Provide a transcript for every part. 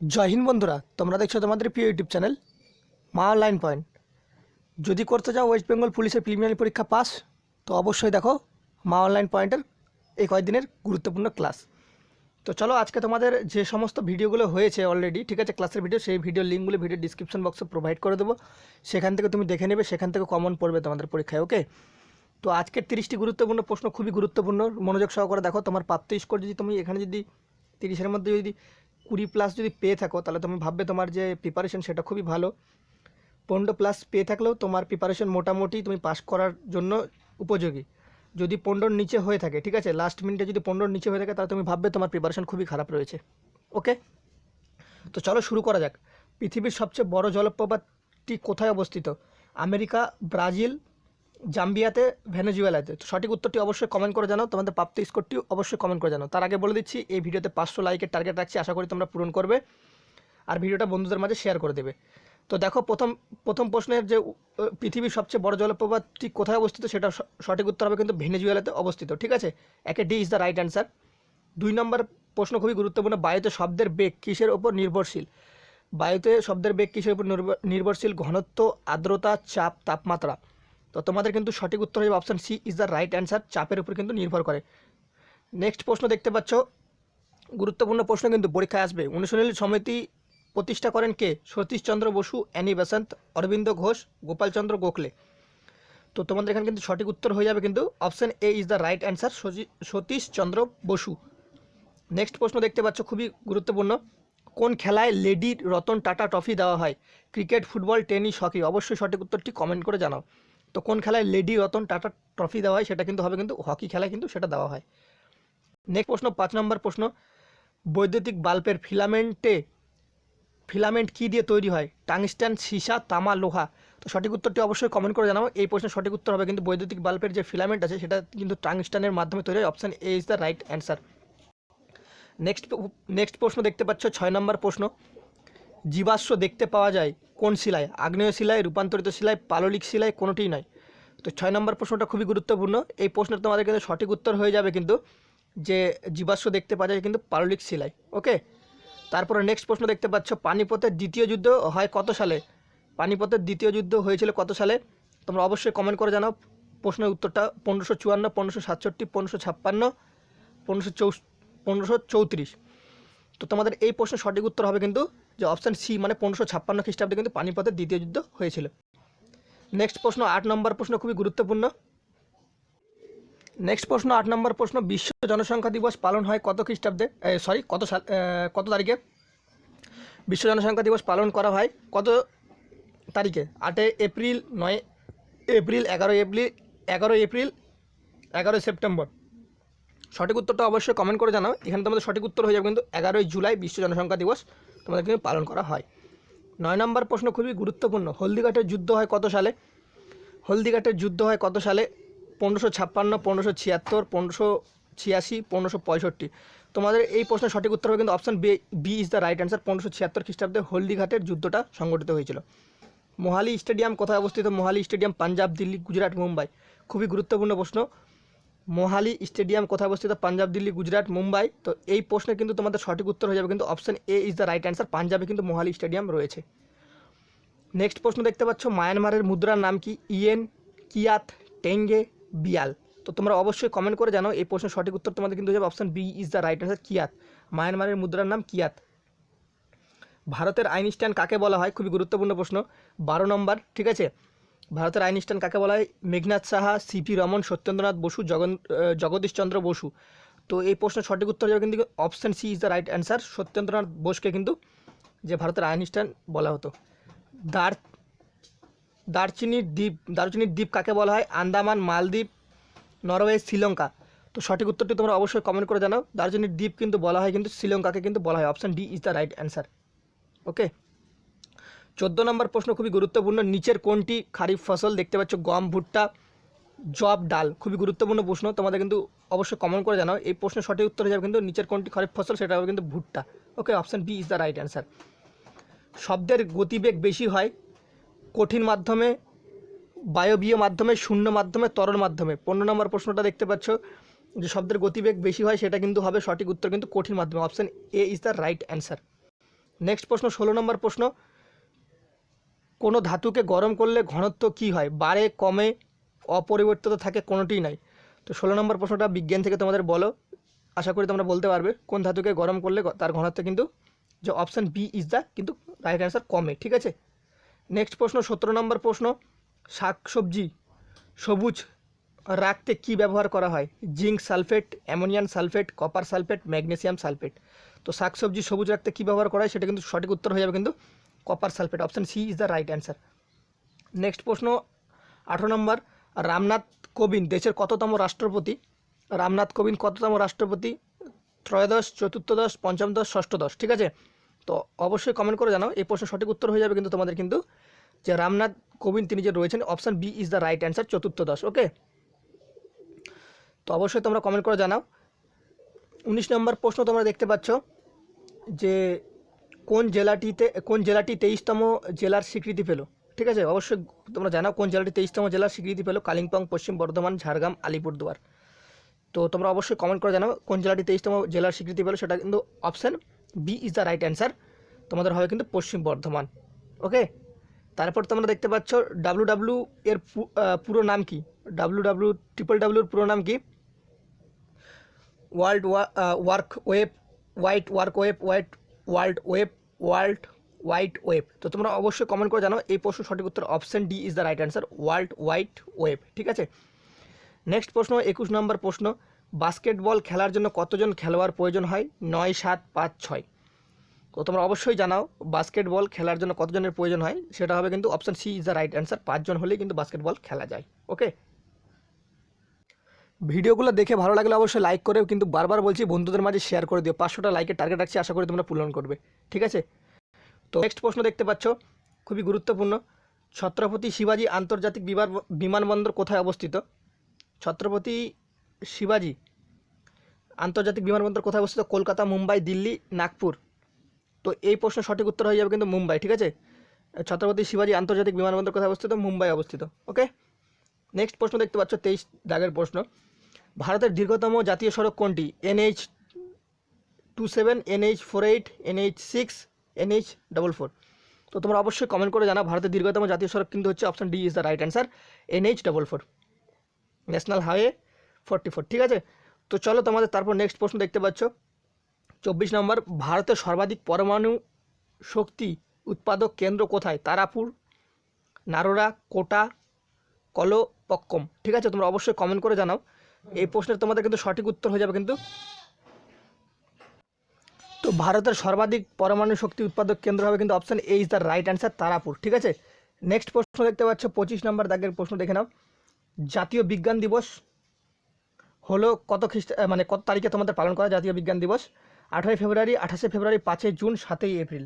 জয় হিন্দ বন্ধুরা, তোমরা দেখছ তোমাদের প্রিয় ইউটিউব চ্যানেল মা অনলাইন পয়েন্ট। যদি করতে চাও ওয়েস্ট বেঙ্গল পুলিশের প্রিলিমিনারি পরীক্ষা পাস, তো অবশ্যই দেখো মা অনলাইন পয়েন্টের এই কয়েকদিনের গুরুত্বপূর্ণ ক্লাস। তো চলো আজকে তোমাদের যে সমস্ত ভিডিওগুলো হয়েছে অলরেডি ঠিক আছে, ক্লাসের ভিডিও সেই ভিডিও লিঙ্কগুলো ভিডিও ডিসক্রিপশন বক্সে প্রোভাইড করে দেবো। সেখান থেকে তুমি দেখে নেবে, সেখান থেকে কমন পড়বে তোমাদের পরীক্ষায় ওকে তো আজকের তিরিশটি গুরুত্বপূর্ণ প্রশ্ন, খুবই গুরুত্বপূর্ণ। মনোযোগ সহকারে দেখো, তোমার প্রাপ্ত স্কোর যদি তুমি এখানে যদি তিরিশের মধ্যে যদি কুড়ি প্লাস যদি পেয়ে থাকো, তাহলে তুমি ভাববে তোমার যে প্রিপারেশন সেটা খুবই ভালো। পনেরো প্লাস পেয়ে থাকলেও তোমার প্রিপারেশন মোটামুটি তুমি পাস করার জন্য উপযোগী। যদি পনেরোর নিচে হয়ে থাকে, ঠিক আছে? লাস্ট মিনিটে যদি পনেরোর নিচে হয়ে থাকে, তাহলে তুমি ভাববে তোমার প্রিপারেশন খুবই খারাপ রয়েছে। ওকে তো চলো শুরু করা যাক। পৃথিবীর সবচেয়ে বড় জলপ্রপাতটি কোথায় অবস্থিত? আমেরিকা, ব্রাজিল জাম্বিয়াতে, ভেনেজুয়েলাতে। তো সঠিক উত্তরটি অবশ্যই কমেন্ট করে জানাও। তোমাদের প্রাপ্ত স্কোরটি অবশ্যই কমেন্ট করে জানাও। তার আগে বলে দিচ্ছি, এই ভিডিওতে পাঁচশো লাইকের টার্গেট রাখছি। আশা করি তোমরা পূরণ করবে। আর ভিডিওটা বন্ধুদের মাঝে শেয়ার করে দেবে। তো দেখো, প্রথম প্রথম প্রশ্নের যে পৃথিবীর সবচেয়ে বড় জলপ্রপাতটি কোথায় অবস্থিত সেটা সঠিক উত্তর হবে কিন্তু ভেনেজুয়েলাতে অবস্থিত। ঠিক আছে? একে D is the right answer দুই নম্বর প্রশ্ন খুবই গুরুত্বপূর্ণ। বায়ুতে শব্দের বেগ কিসের ওপর নির্ভরশীল? বায়ুতে শব্দের বেগ কিসের উপর নির্ভ- নির্ভরশীল? ঘনত্ব, আর্দ্রতা, চাপ, তাপমাত্রা। তো তোমাদের কিন্তু সঠিক উত্তর হবে option C is the right answer চাপের উপর কিন্তু নির্ভর করে। নেক্সট প্রশ্ন দেখতে পাচ্ছ। গুরুত্বপূর্ণ প্রশ্ন কিন্তু পরীক্ষায় আসবে। অনুশীলনী সমিতি প্রতিষ্ঠা করেন কে? Satishchandra Basu Annie Besant Aurobindo Ghosh, Gopalchandra Gokhale. তো তোমাদের এখানে কিন্তু সঠিক উত্তর হয়ে যাবে কিন্তু option A is the right answer Satishchandra Basu. Next প্রশ্ন দেখতে পাচ্ছ, খুবই গুরুত্বপূর্ণ। কোন খেলায় লেডি রতন টাটা ট্রফি দেওয়া হয়? Cricket, football, tennis, hockey? অবশ্যই সঠিক উত্তরটি কমেন্ট করে জানাও। তো কোন খেলায় লেডি রতন টাটা ট্রফি দেওয়া হয় সেটা কিন্তু হবে, কিন্তু হকি খেলায় কিন্তু সেটা দেওয়া হয়। নেক্সট প্রশ্ন, পাঁচ নম্বর প্রশ্ন। বৈদ্যুতিক বাল্বের ফিলামেন্টে, ফিলামেন্ট কী দিয়ে তৈরি হয়? টাংস্টান সীসা, তামা, লোহা। তো সঠিক উত্তরটি অবশ্যই কমেন্ট করে জানাও। এই প্রশ্নের সঠিক উত্তর হবে কিন্তু বৈদ্যুতিক বাল্বের যে ফিলামেন্ট আছে সেটা কিন্তু টাংস্টানের মাধ্যমে তৈরি হয়। Option A is the right answer next next প্রশ্ন দেখতে পাচ্ছ, ছয় নম্বর প্রশ্ন। জীবাশ্ম দেখতে পাওয়া যায়। কোন শিলায়? আগ্নেয় শিলায়, রূপান্তরিত শিলায়, পাললিক শিলায় কোনোটিই নয়। তো ছয় নম্বর প্রশ্নটা খুবই গুরুত্বপূর্ণ। এই প্রশ্নের তোমাদের কিন্তু সঠিক উত্তর হয়ে যাবে কিন্তু যে জীবাশ্ম দেখতে পাওয়া যায় কিন্তু পাললিক শিলায়, ওকে? তারপরে নেক্সট প্রশ্ন দেখতে পাচ্ছ, পানিপথের দ্বিতীয় যুদ্ধ হয় কত সালে? পানিপথের দ্বিতীয় যুদ্ধ হয়েছিল কত সালে? তোমরা অবশ্যই কমেন্ট করে জানাও। প্রশ্নের উত্তরটা পনেরোশো চুয়ান্ন, পনেরোশো সাতষট্টি, পনেরোশো ছাপ্পান্ন, পনেরোশো চৌ পনেরোশো চৌত্রিশ। তো তোমাদের এই প্রশ্নের সঠিক উত্তর হবে কিন্তু যে অপশান সি মানে পনেরোশো ছাপ্পান্ন খ্রিস্টাব্দে কিন্তু পানিপথের দ্বিতীয় যুদ্ধ হয়েছিল। নেক্সট প্রশ্ন, আট নম্বর প্রশ্ন খুবই গুরুত্বপূর্ণ। নেক্সট প্রশ্ন, আট নম্বর প্রশ্ন, বিশ্ব জনসংখ্যা দিবস পালন হয় কত খ্রিস্টাব্দে? সরি, কত সাল কত তারিখে? বিশ্ব জনসংখ্যা দিবস পালন করা হয় কত তারিখে? আটে এপ্রিল, নয় এপ্রিল, এগারোই এপ্রিল এগারোই এপ্রিল, এগারোই সেপ্টেম্বর। সঠিক উত্তরটা অবশ্যই কমেন্ট করে জানাও। এখানে তোমাদের সঠিক উত্তর হয়ে যাবে কিন্তু এগারোই জুলাই বিশ্ব জনসংখ্যা দিবস তোমাদের কিন্তু পালন করা হয়। নয় নম্বর প্রশ্ন খুবই গুরুত্বপূর্ণ। হলদিঘাটের যুদ্ধ হয় কত সালে? হলদিঘাটের যুদ্ধ হয় কত সালে? পনেরোশো ছাপ্পান্ন, পনেরোশো ছিয়াত্তর, পনেরোশো ছিয়াশি, পনেরোশো পঁয়ষট্টি। তোমাদের এই প্রশ্নের সঠিক উত্তর হবে কিন্তু option B B is the right answer পনেরোশো ছিয়াত্তর খ্রিস্টাব্দে হলদিঘাটের যুদ্ধটা সংগঠিত হয়েছিল। মোহালি স্টেডিয়াম কোথায় অবস্থিত? মোহালি স্টেডিয়াম পাঞ্জাব, দিল্লি, গুজরাট, মুম্বাই। খুবই গুরুত্বপূর্ণ প্রশ্ন। মোহালি স্টেডিয়াম কোথায় অবস্থিত? পাঞ্জাব, দিল্লি, গুজরাট, মুম্বাই। তো এই প্রশ্নে কিন্তু তোমাদের সঠিক উত্তর হয়ে যাবে, কিন্তু option A is the right answer পাঞ্জাবে কিন্তু মোহালি স্টেডিয়াম রয়েছে। নেক্সট প্রশ্ন দেখতে পাচ্ছ, মায়ানমারের মুদ্রার নাম কি? Yen kyat tenge rial. তো তোমরা অবশ্যই কমেন্ট করে জানো এই প্রশ্নের সঠিক উত্তর তোমাদের কিন্তু যাবে। Option B is the right answer kyat. মায়ানমারের মুদ্রার নাম কিয়াত। ভারতের আইনস্টাইন কাকে বলা হয়? খুবই গুরুত্বপূর্ণ প্রশ্ন। বারো নম্বর, ঠিক আছে? ভারতের আইনস্টাইন কাকে বলা হয়? মেঘনাথ সাহা, সিপি রমন, সত্যেন্দ্রনাথ বসু, জগন জগদীশচন্দ্র বসু। তো এই প্রশ্নের সঠিক উত্তর যাবে কিন্তু option C is the right answer Satyendranath বোসকে কিন্তু যে ভারতের আইনস্টাইন বলা হতো। দার দারচিনির দ্বীপ দারচিনির দ্বীপ কাকে বলা হয়? আন্দামান, মালদ্বীপ, নরওয়ে, শ্রীলঙ্কা। তো সঠিক উত্তরটি তোমরা অবশ্যই কমেন্ট করে জানাও। দার্জিলিং দ্বীপ কিন্তু বলা হয় কিন্তু শ্রীলঙ্কাকে কিন্তু বলা হয়। Option D is the right answer okay চোদ্দ নম্বর প্রশ্ন খুবই গুরুত্বপূর্ণ। নিচের কোনটি খারিফ ফসল? দেখতে পাচ্ছ গম, ভুট্টা, জব, ডাল। খুবই গুরুত্বপূর্ণ প্রশ্ন। তোমাদের কিন্তু অবশ্যই কমন করে জানাও। এই প্রশ্নের সঠিক উত্তর হয়ে যাবে কিন্তু নিচের কোনটি খারিফ ফসল, সেটা হবে কিন্তু ভুট্টা। Okay option B is the right answer শব্দের গতিবেগ বেশি হয় কঠিন মাধ্যমে, বায়বীয় মাধ্যমে, শূন্য মাধ্যমে, তরল মাধ্যমে। পনেরো নম্বর প্রশ্নটা দেখতে পাচ্ছ যে শব্দের গতিবেগ বেশি হয়, সেটা কিন্তু হবে সঠিক উত্তর কিন্তু কঠিন মাধ্যমে। Option A is the right answer next প্রশ্ন, ষোলো নম্বর প্রশ্ন। কোনো ধাতুকে গরম করলে ঘনত্ব কি হয়? বাড়ে, কমে, অপরিবর্তিত থাকে কোনোটিই নাই। তো ষোলো নম্বর প্রশ্নটা বিজ্ঞান থেকে তোমাদের বলো। আশা করি তোমরা বলতে পারবে কোন ধাতুকে গরম করলে তার ঘনত্ব কিন্তু যে অপশান বি ইজ দ্য কিন্তু রাইট অ্যান্সার কমে, ঠিক আছে? নেক্সট প্রশ্ন, সতেরো নম্বর প্রশ্ন শাক সবজি সবুজ রাখতে কি ব্যবহার করা হয়? Zinc sulphate, ammonium sulphate, copper sulphate, magnesium sulphate. তো শাকসবজি সবুজ রাখতে কী ব্যবহার করা হয়? সেটা কিন্তু সঠিক উত্তর হয়ে যাবে কিন্তু copper sulphate option C is the right answer next প্রশ্ন, আঠেরো নম্বর, রামনাথ কোবিন্দ, দেশের কততম রাষ্ট্রপতি? রামনাথ কোবিন্দ কততম রাষ্ট্রপতি? ত্রয়োদশ চতুর্থদশ পঞ্চমদশ, ষষ্ঠদশ, ঠিক আছে? তো অবশ্যই কমেন্ট করে জানাও, এই প্রশ্নের সঠিক উত্তর হয়ে যাবে কিন্তু তোমাদের কিন্তু যে রামনাথ কোবিন্দ তিনি যে রয়েছেন option B is the right answer চতুর্থদশ okay তো অবশ্যই তোমরা কমেন্ট করে জানাও। উনিশ নম্বর প্রশ্ন তোমরা দেখতে পাচ্ছ যে কোন জেলাটিতে, কোন জেলাটি তেইশতম জেলার স্বীকৃতি পেল? ঠিক আছে, অবশ্যই তোমরা জানাও কোন জেলাটি তেইশতম জেলার স্বীকৃতি পেল? কালিম্পং, পশ্চিম বর্ধমান, ঝাড়গ্রাম, আলিপুরদুয়ার। তো তোমরা অবশ্যই কমেন্ট করে জানাও কোন জেলাটি তেইশতম জেলার স্বীকৃতি পেল, সেটা কিন্তু option B is the right answer তোমাদের হবে কিন্তু পশ্চিম বর্ধমান। ওকে তারপর তোমরা দেখতে পাচ্ছ ডাব্লু ডাব্লু এর পুরো নাম কি? ডাব্লু ডাব্লু ট্রিপল ডাব্লুর পুরো নাম কি? World work web white work web white world web world white web. তো তোমরা অবশ্যই কমেন্ট করে জানো এই প্রশ্ন সঠিক উত্তর option D is the right answer world white web, ঠিক আছে? নেক্সট প্রশ্ন, একুশ নম্বর প্রশ্ন বাস্কেটবল খেলার জন্য কতজন খেলোয়াড় প্রয়োজন হয়? নয়, সাত, পাঁচ, ছয়। তো তোমরা অবশ্যই জানাও বাস্কেটবল খেলার জন্য কতজনের প্রয়োজন হয়, সেটা হবে কিন্তু option C is the right answer পাঁচজন হলেই কিন্তু বাস্কেটবল খেলা যায় ওকে ভিডিওগুলো দেখে ভালো লাগলে অবশ্যই লাইক করে কিন্তু বারবার বলছি বন্ধুদের মাঝে শেয়ার করে দিও। পাঁচশোটা লাইকের টার্গেট রাখছি, আশা করি তোমরা পূরণ করবে। ঠিক আছে? তো নেক্সট প্রশ্ন দেখতে পাচ্ছ, খুবই গুরুত্বপূর্ণ। ছত্রপতি শিবাজি আন্তর্জাতিক বিমান, বিমানবন্দর কোথায় অবস্থিত? ছত্রপতি শিবাজি আন্তর্জাতিক বিমানবন্দর কোথায় অবস্থিত? কলকাতা, মুম্বাই, দিল্লি, নাগপুর। তো এই প্রশ্ন সঠিক উত্তর হয়ে যাবে কিন্তু মুম্বাই, ঠিক আছে? ছত্রপতি শিবাজি আন্তর্জাতিক বিমানবন্দর কোথায় অবস্থিত? মুম্বাই অবস্থিত। ওকে নেক্সট প্রশ্ন দেখতে পাচ্ছ, তেইশ দাগের প্রশ্ন। ভারতের দীর্ঘতম জাতীয় সড়ক কোনটি? NH two seven NH four eight NH six NH double four তো তোমরা অবশ্যই কমেন্ট করে জানাও, ভারতের দীর্ঘতম জাতীয় সড়ক কিন্তু হচ্ছে option D is the right answer NH double four national highway forty four ঠিক আছে? তো চলো তোমাদের তারপর নেক্সট প্রশ্ন দেখতে পাচ্ছ। চব্বিশ নম্বর, ভারতের সর্বাধিক পরমাণু শক্তি উৎপাদক কেন্দ্র কোথায়? তারাপুর নারোরা কোটা, কলপক্কম। ঠিক আছে? তোমরা অবশ্যই কমেন্ট করে জানাও। এই প্রশ্নের তোমাদের কিন্তু সঠিক উত্তর হয়ে যাবে কিন্তু। তো ভারতের সর্বাধিক পরমাণু শক্তি উৎপাদক কেন্দ্র হবে কিন্তু option A is the right answer Tarapur, ঠিক আছে? নেক্সট প্রশ্ন দেখতে পাচ্ছ, পঁচিশ নম্বর দাগের প্রশ্ন দেখে নাও। জাতীয় বিজ্ঞান দিবস হলো কত খ্রিস্ট মানে কত তারিখে তোমাদের পালন করা জাতীয় বিজ্ঞান দিবস? আঠারোই ফেব্রুয়ারি, আঠাশে ফেব্রুয়ারি পাঁচই জুন, সাতই এপ্রিল।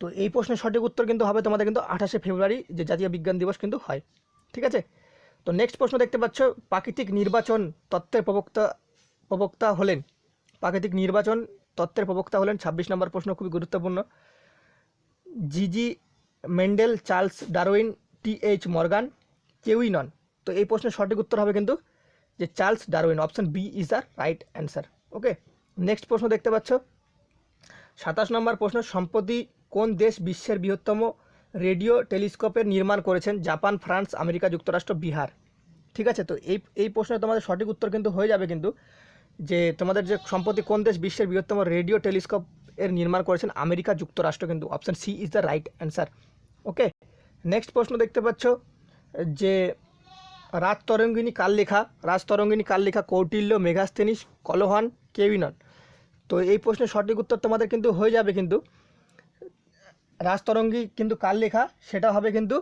তো এই প্রশ্নের সঠিক উত্তর কিন্তু হবে তোমাদের কিন্তু আঠাশে ফেব্রুয়ারি যে জাতীয় বিজ্ঞান দিবস কিন্তু হয়, ঠিক আছে? তো নেক্সট প্রশ্ন দেখতে পাচ্ছ, প্রাকৃতিক নির্বাচন তত্ত্বের প্রবক্তা প্রবক্তা হলেন। প্রাকৃতিক নির্বাচন তত্ত্বের প্রবক্তা হলেন, ছাব্বিশ নম্বর প্রশ্ন খুবই গুরুত্বপূর্ণ। G G Mendel, Charles Darwin, T H Morgan, কেউই নন। তো এই প্রশ্নের সঠিক উত্তর হবে কিন্তু যে Charles Darwin, option B is the right answer. Okay next প্রশ্ন দেখতে পাচ্ছ। সাতাশ নম্বর প্রশ্ন, সম্প্রতি কোন দেশ বিশ্বের বৃহত্তম রেডিও টেলিস্কোপের নির্মাণ করেছেন জাপান, ফ্রান্স, আমেরিকা, যুক্তরাষ্ট্র, বিহার। ঠিক আছে? তো এই এই প্রশ্নের তোমাদের সঠিক উত্তর কিন্তু হয়ে যাবে কিন্তু যে তোমাদের যে সম্প্রতি কোন দেশ বিশ্বের বৃহত্তম রেডিও টেলিস্কোপ এর নির্মাণ করেছেন আমেরিকা, যুক্তরাষ্ট্র কিন্তু। Option C is the right answer. Okay? Next প্রশ্ন দেখতে পাচ্ছ যে রাজ তরঙ্গিনী কার লেখা রাজ তরঙ্গিনী কার লেখা কৌটিল্য মেঘাস্তেনিস কলহান, কেউই নন। তো এই প্রশ্নের সঠিক উত্তর তোমাদের কিন্তু হয়ে যাবে কিন্তু রাজতরঙ্গী কিন্তু কার লেখা? সেটা হবে কিন্তু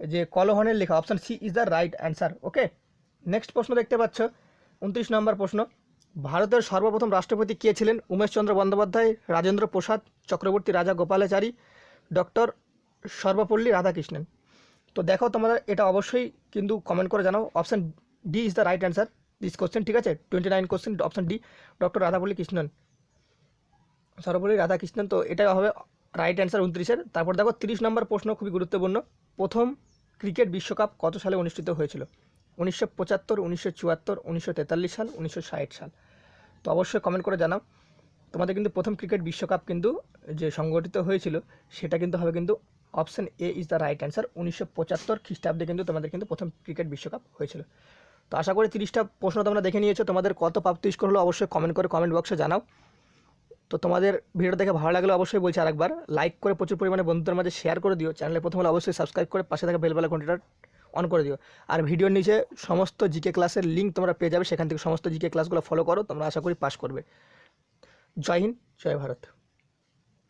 যে কলহনের লেখা option C is the right answer okay next প্রশ্ন দেখতে পাচ্ছ, উনত্রিশ নম্বর প্রশ্ন। ভারতের সর্বপ্রথম রাষ্ট্রপতি কে ছিলেন? উমেশচন্দ্র বন্দ্যোপাধ্যায়, রাজেন্দ্র প্রসাদ, চক্রবর্তী রাজা গোপালাচারী ডক্টর সর্বপল্লী রাধাকৃষ্ণন। তো দেখো তোমরা এটা অবশ্যই কিন্তু কমেন্ট করে জানাও। Option D is the right answer this question ঠিক আছে? Twenty nine question option D doctor Radhapalli Krishnan. Sarvepalli Radhakrishnan, তো এটা হবে রাইট অ্যান্সার উনত্রিশের। তারপর দেখো তিরিশ নম্বর প্রশ্ন খুবই গুরুত্বপূর্ণ। প্রথম ক্রিকেট বিশ্বকাপ কত সালে অনুষ্ঠিত হয়েছিল? উনিশশো পঁচাত্তর, উনিশশো চুয়াত্তর, উনিশশো তেতাল্লিশ সাল, উনিশশো ষাট সাল। তো অবশ্যই কমেন্ট করে জানাও। তোমাদের কিন্তু প্রথম ক্রিকেট বিশ্বকাপ কিন্তু যে সংগঠিত হয়েছিল, সেটা কিন্তু হবে কিন্তু option A is the right answer উনিশশো পঁচাত্তর খ্রিস্টাব্দে কিন্তু তোমাদের কিন্তু প্রথম ক্রিকেট বিশ্বকাপ হয়েছিল। তো আশা করি তিরিশটা প্রশ্ন তোমরা দেখে নিয়েছো। তোমাদের কত প্রাপ্তি স্কোর হলো অবশ্যই কমেন্ট করে কমেন্ট বক্সে জানাও। তো তোমাদের ভিডিও দেখে ভালো লাগলে অবশ্যই বলছি আরেকবার। লাইক করে প্রচুর পরিমাণে বন্ধুদের মাঝে শেয়ার করে দিও। চ্যানেলে প্রথম হলে অবশ্যই সাবস্ক্রাইব করে পাশে থাকা বেলবেলা ঘন্টাটা অন করে দিও। আর ভিডিওর নিচে সমস্ত জিকে ক্লাসের লিঙ্ক তোমরা পেয়ে যাবে। সেখান থেকে সমস্ত জিকে ক্লাসগুলো ফলো করো। তোমরা আশা করি পাস করবে। জয় হিন্দ, জয় ভারত।